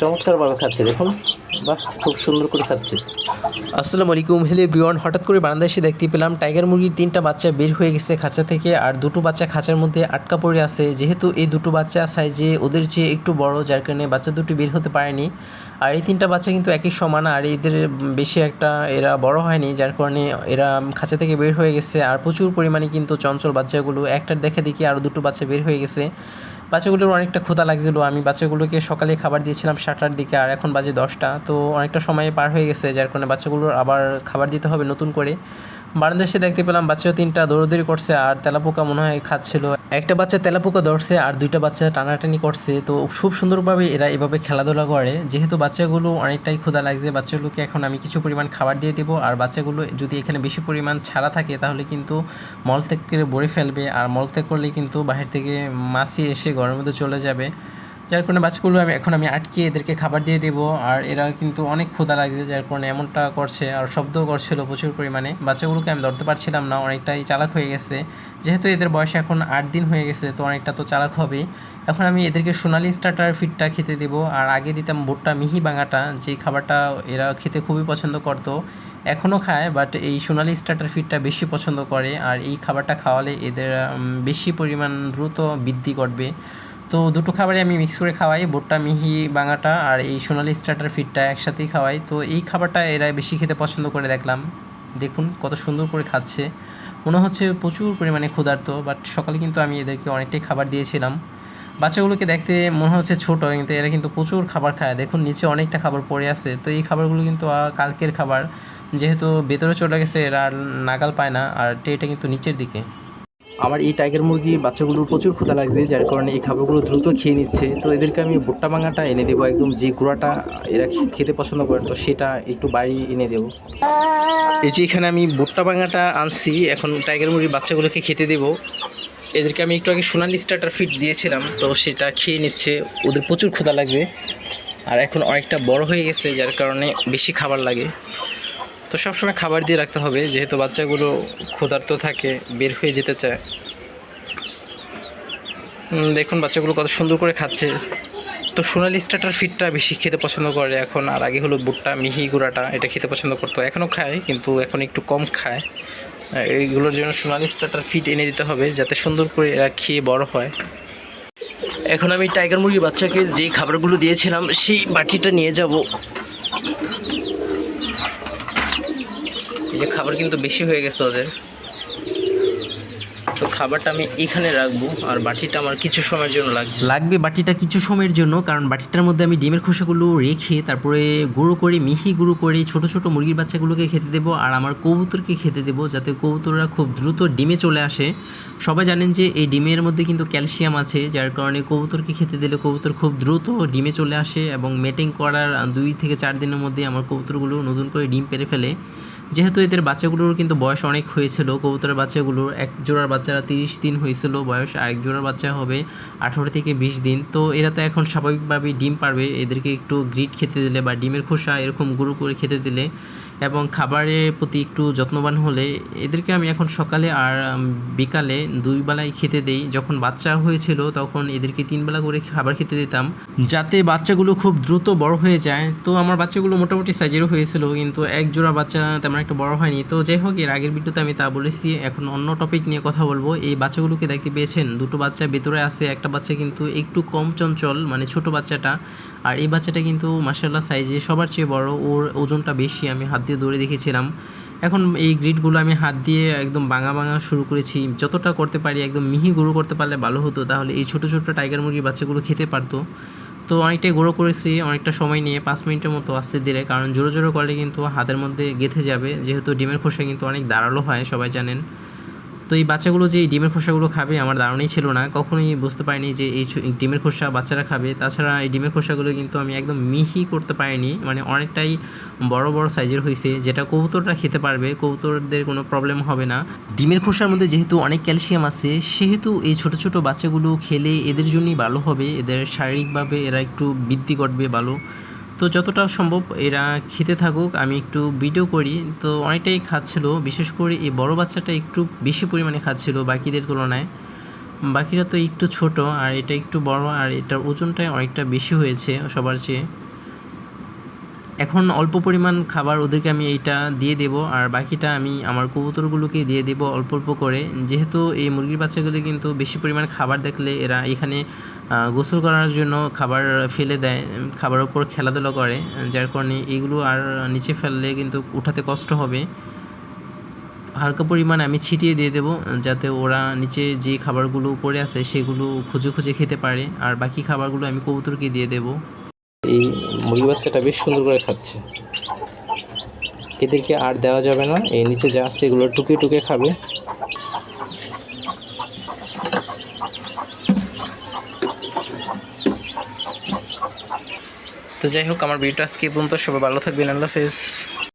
চমৎকারভাবে খাচ্ছে, দেখুন। বাহ, খুব সুন্দর করে খাচ্ছে। আসসালামু আলাইকুম। হেলে বিওয়ান হঠাৎ করে বারান্দায় এসে দেখতে পেলাম, টাইগার মুরগির তিনটা বাচ্চা বের হয়ে গেছে খাঁচা থেকে, আর দুটো বাচ্চা খাঁচার মধ্যে আটকা পড়ে আছে। যেহেতু এই দুটো বাচ্চা সাইজে ওদের চেয়ে একটু বড়, যার কারণে বাচ্চা দুটি বের হতে পারেনি। আর এই তিনটা বাচ্চা কিন্তু একই সমান, আর এদের বেশি একটা এরা বড় হয়নি, যার কারণে এরা খাঁচা থেকে বের হয়ে গেছে। আর প্রচুর পরিমাণে কিন্তু চঞ্চল বাচ্চাগুলো, একটার দেখে দেখি আরও দুটো বাচ্চা বের হয়ে গেছে। বাচ্চাগুলোর অনেকটা ক্ষুধা লাগছিল, আমি বাচ্চাগুলোকে সকালে খাবার দিয়েছিলাম সাতটার দিকে, আর এখন বাজে দশটা, তো অনেকটা সময় পার হয়ে গেছে, যার কারণে বাচ্চাগুলোর আবার খাবার দিতে হবে নতুন করে। বারান্দা এসে দেখতে পেলাম বাচ্চা তিনটা দৌড়দৌড়ি করছে আর তেলাপোকা মনে হয় খাচ্ছিল। একটা বাচ্চা তেলাপোকা ধরছে আর দুইটা বাচ্চা টানাটানি করছে। তো খুব সুন্দরভাবে এরা এভাবে খেলাধুলা করে। যেহেতু বাচ্চাগুলো অনেকটাই ক্ষুধা লাগছে, বাচ্চাগুলোকে এখন আমি কিছু পরিমাণ খাবার দিয়ে দেবো। আর বাচ্চাগুলো যদি এখানে বেশি পরিমাণ ছাড়া থাকে, তাহলে কিন্তু মলত্যাগ করে ভরে ফেলবে। আর মলত্যাগ করলে কিন্তু বাহির থেকে মাছি এসে ঘরের মধ্যে চলে যাবে। যার কারণে বাচ্চাগুলো আমি এখন আমি আটকে এদেরকে খাবার দিয়ে দেবো। আর এরা কিন্তু অনেক ক্ষুধা লাগছে, যার কারণে এমনটা করছে আর শব্দও করছিল প্রচুর পরিমাণে। বাচ্চাগুলোকে আমি ধরতে পারছিলাম না, অনেকটাই চালাক হয়ে গেছে। যেহেতু এদের বয়স এখন আট দিন হয়ে গেছে, তো অনেকটা তো চালাক হবে। এখন আমি এদেরকে সোনালি স্টার্টার ফিডটা খেতে দেবো। আর আগে দিতাম ভুট্টা মিহি বাঙাটা, যেই খাবারটা এরা খেতে খুবই পছন্দ করতো। এখনও খায় বাট এই সোনালি স্টার্টার ফিডটা বেশি পছন্দ করে। আর এই খাবারটা খাওয়ালে এদের বেশি পরিমাণ দ্রুত বৃদ্ধি করবে। তো দুটো খাবারই আমি মিক্স করে খাওয়াই, ভুট্টা, মিহি, বাঙাটা আর এই সোনালি স্টার্টার ফিডটা একসাথেই খাওয়াই। তো এই খাবারটা এরা বেশি খেতে পছন্দ করে দেখলাম। দেখুন কত সুন্দর করে খাচ্ছে। মনে হচ্ছে প্রচুর পরিমাণে ক্ষুধার্ত বাট সকালে কিন্তু আমি এদেরকে অনেকটাই খাবার দিয়েছিলাম। বাচ্চাগুলোকে দেখতে মনে হচ্ছে ছোটো, কিন্তু এরা কিন্তু প্রচুর খাবার খায়। দেখুন নিচে অনেকটা খাবার পড়ে আছে। তো এই খাবারগুলো কিন্তু কালকের খাবার। যেহেতু ভেতরে চলে গেছে, এরা নাগাল পায় না, আর ট্রেটা কিন্তু নিচের দিকে। আমার এই টাইগার মুরগি বাচ্চাগুলোর প্রচুর ক্ষুধা লাগছে, যার কারণে এই খাবারগুলো দ্রুত খেয়ে নিচ্ছে। তো এদেরকে আমি ভুট্টা ভাঙাটা এনে দেবো, একদম যে গুঁড়াটা এরা খেতে পছন্দ করে, তো সেটা একটু বাড়ি এনে দেবো। এই যে এখানে আমি ভুট্টা ভাঙাটা আনছি, এখন টাইগার মুরগির বাচ্চাগুলোকে খেতে দেবো। এদেরকে আমি একটু আগে সোনালি স্টার্টার ফিট দিয়েছিলাম, তো সেটা খেয়ে নিচ্ছে, ওদের প্রচুর ক্ষুধা লাগবে। আর এখন অনেকটা বড় হয়ে গেছে, যার কারণে বেশি খাবার লাগে। তো সবসময় খাবার দিয়ে রাখতে হবে, যেহেতু বাচ্চাগুলো ক্ষুধার্ত থাকে, বের হয়ে যেতে চায়। দেখুন বাচ্চাগুলো কত সুন্দর করে খাচ্ছে। তো সোনালি স্টার্টার ফিটটা বেশি খেতে পছন্দ করে এখন, আর আগে হলো বুটটা, মিহি গুঁড়াটা, এটা খেতে পছন্দ করতো, এখনও খায়, কিন্তু এখন একটু কম খায়। এইগুলোর জন্য সোনালি স্টার্টার ফিট এনে দিতে হবে, যাতে সুন্দর করে এরা খেয়ে বড় হয়। এখন আমি টাইগার মুরগির বাচ্চাকে যে খাবারগুলো দিয়েছিলাম, সেই বাটিটা নিয়ে যাব। যে খাবার কিন্তু বেশি হয়ে গেছে ওদের। তো খাবারটা আমি এখানে রাখব, আর বাটিটা আমার কিছু সময়ের জন্য লাগবে। লাগবে বাটিটা কিছু সময়ের জন্য, কারণ বাটিটার মধ্যে আমি ডিমের খোসাগুলো রেখে, তারপরে গুঁড়ো করে, মিহি গুঁড়ো করে, ছোট ছোট মুরগির বাচ্চাগুলোকে খেতে দেবো, আর আমার কবুতরকে খেতে দেবো, যাতে কবুতররা খুব দ্রুত ডিমে চলে আসে। সবাই জানেন যে এই ডিমের মধ্যে কিন্তু ক্যালসিয়াম আছে, যার কারণে কবুতরকে খেতে দিলে কবুতর খুব দ্রুত ডিমে চলে আসে এবং মেটিং করার দুই থেকে চার দিনের মধ্যে আমার কবুতরগুলো নতুন করে ডিম পেরে ফেলে। যেহেতু এদের বাচ্চাগুলোর কিন্তু বয়স অনেক হয়েছিল, কবুতরের বাচ্চাগুলোর এক জোড়ার বাচ্চারা তিরিশ দিন হয়েছিল, বয়স আরেক জোড়ার বাচ্চা হবে আঠারো থেকে বিশ দিন। তো এরা তো এখন স্বাভাবিকভাবেই ডিম পারবে, এদেরকে একটু গ্রিট খেতে দিলে বা ডিমের খোসা এরকম গুঁড়ো করে খেতে দিলে। এবং খাবারের প্রতি একটু যত্নবান হলে এদেরকে আমি এখন সকালে আর বিকালে দুই বেলায় খেতে দেই। যখন বাচ্চা হয়েছিল তখন এদেরকে তিন বেলা করে খাবার খেতে দিতাম। যাতে বাচ্চাগুলো খুব দ্রুত বড় হয়ে যায়। তো আমার বাচ্চাগুলো মোটামুটি সাইজেরও হয়েছিল কিন্তু এক জোড়া বাচ্চা তেমন একটা বড় হয়নি। তো যাই হোক, এর আগের ভিডিওতে আমি তা বলেছি। এখন অন্য টপিক নিয়ে কথা বলব। এই বাচ্চাগুলোকে দেখতে পেয়েছেন? দুটো বাচ্চা ভেতরে আছে, একটা বাচ্চা কিন্তু একটু কম চঞ্চল মানে ছোট বাচ্চাটা। আর এই বাচ্চাটা কিন্তু মার্শাল্লাহ সাইজে সবার চেয়ে বড়। ওর ওজনটা বেশি, আমি হাত দিয়ে দৌড়ে দেখেছিলাম এখন এই গ্রিডগুলো আমি হাত দিয়ে একদম বাঙা বাঙা শুরু করেছি। যতটা করতে পারি, একদম মিহি গুঁড়ো করতে পারলে ভালো হতো। তাহলে এই ছোটো ছোটো টাইগার মুরগির বাচ্চাগুলো খেতে পারতো। তো অনেকটাই গুঁড়ো করেছি, অনেকটা সময় নিয়ে পাঁচ মিনিটের মতো আস্তে ধীরে। কারণ জোরো, জোরে করলে কিন্তু হাতের মধ্যে গেঁথে যাবে। যেহেতু ডিমের খোসা কিন্তু অনেক দাঁড়াল হয়, সবাই জানেন। তো এই বাচ্চাগুলো যে ডিমের খোসাগুলো খাবে আমার ধারণাই ছিল না। কখনোই বুঝতে পারিনি যে এই ডিমের খোসা বাচ্চারা খাবে। তাছাড়া এই ডিমের খোসাগুলো কিন্তু আমি একদম মিহি করতে পারিনি। মানে অনেকটাই বড় বড় সাইজের হয়েছে, যেটা কবুতরটা খেতে পারবে। কবুতরদের কোনো প্রবলেম হবে না। ডিমের খোসার মধ্যে যেহেতু অনেক ক্যালসিয়াম আছে, সেহেতু এই ছোট ছোট বাচ্চাগুলো খেলে এদের জন্যই ভালো হবে। এদের শারীরিকভাবে এরা একটু বৃদ্ধি ঘটবে ভালো। তো যতটা সম্ভব এরা খেতে থাকুক, আমি একটু ভিডিও করি। তো অনেকটাই খাচ্ছিল, বিশেষ করে এই বড় বাচ্চাটা একটু বেশি পরিমাণে খাচ্ছিল বাকিদের তুলনায়। বাকিরা তো একটু ছোট, আর এটা একটু বড়, আর এটার ওজনটাই অনেকটা বেশি হয়েছে সবার চেয়ে। এখন অল্প পরিমাণ খাবার ওদেরকে আমি এইটা দিয়ে দেব, আর বাকিটা আমি আমার কবুতরগুলোকে দিয়ে দেব অল্প অল্প করে। যেহেতু এই মুরগির বাচ্চাগুলি কিন্তু বেশি পরিমাণ খাবার দেখলে এরা এখানে গোসল করার জন্য খাবার ফেলে দেয় খাবার উপর খেলাধুলা করে, যার কারণে এগুলো আর নিচে ফেললে কিন্তু উঠাতে কষ্ট হবে। হালকা পরিমাণে আমি ছিটিয়ে দিয়ে দেবো, যাতে ওরা নিচে যে খাবারগুলো পড়ে আছে সেগুলো খুঁজে খুঁজে খেতে পারে, আর বাকি খাবারগুলো আমি কবুতরকে দিয়ে দেবো। এই মুরগি বাচ্চাটা বেশ সুন্দর করে খাচ্ছে। এদেরকে আর দেওয়া যাবে না, এই নিচে যা আছে এগুলো টুকে টুকে খাবে। তো যাই হোক, আমার ভিডিওটা আজকে পর্যন্ত। সবাই ভালো থাকবেন, আল্লাহ হাফেজ।